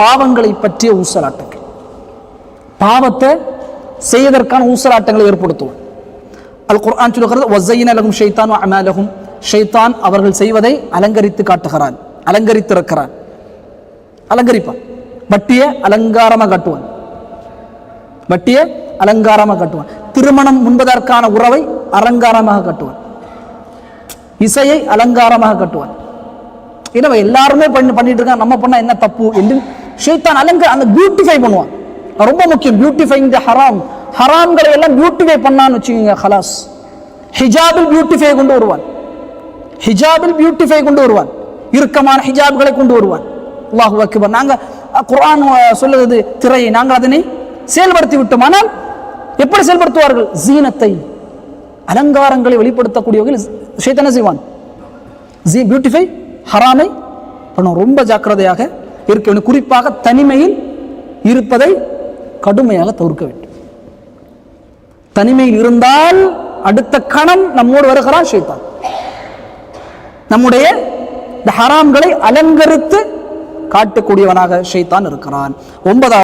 பாவங்களை பற்றிய ஊசலாட்டங்கள். பாவத்தை செய்வதற்கான ஊசலாட்டங்களை ஏற்படுத்துவோம். அல் குர்ஆன் சொல்லுகிறது ஒசையின் அலகும் ஷைத்தான் அமாலகும் ஷைத்தான் அவர்கள் செய்வதை அலங்கரித்து காட்டுகிறான் அலங்கரித்திருக்கிறான். அலங்கரிப்பான். வட்டியை அலங்காரமாக காட்டுவான். வட்டியை அலங்காரமாக காட்டுவான். திருமணம் முன்பதற்கான உறவை அலங்காரமாக காட்டுவான். இசையை அலங்காரமாக காட்டுவான். எனவே எல்லாருமே பண்ணி பண்ணிட்டு இருக்கான் நம்ம பண்ணால் என்ன தப்பு? என்று ஷைத்தான் அலங்க அந்த பியூட்டிஃபை பண்ணுவான். ரொம்ப முக்கியம் பியூட்டிஃபைங் இந்த ஹராம் ஹராம்களை எல்லாம் பியூட்டிஃபை பண்ணான்னு வச்சுக்கோங்க ஹலாஸ் ஹிஜாபில் பியூட்டிஃபை கொண்டு வருவான். ஹிஜாபில் பியூட்டிஃபை கொண்டு வருவான். இறுக்கமான ஹிஜாப்களை கொண்டு வருவான். அல்லாஹு அக்பர் நாங்கள் குரான் சொல்லுவது திரையை நாங்கள் அதனை செயல்படுத்தி விட்டோம். ஆனால் எப்படி செயல்படுத்துவார்கள்? ஜீனத்தை அலங்காரங்களை வெளிப்படுத்தக்கூடிய வகையில் ஷைத்தான செய்வான்? ஜி பியூட்டிஃபை ஹராமை பண்ணும் ரொம்ப ஜாக்கிரதையாக இருக்க. வேண்டும் குறிப்பாக தனிமையில் இருப்பதை கடுமையாக தவிர்க்க வேண்டும். தனிமையில் இருந்தால் அடுத்த கணம் நம்மோடு வருகிறான் ஷைத்தான். நம்முடைய இந்த ஹராம்களை அலங்கரித்து காட்டக்கூடியவனாக ஷைத்தான் இருக்கிறான். ஒன்பதாவது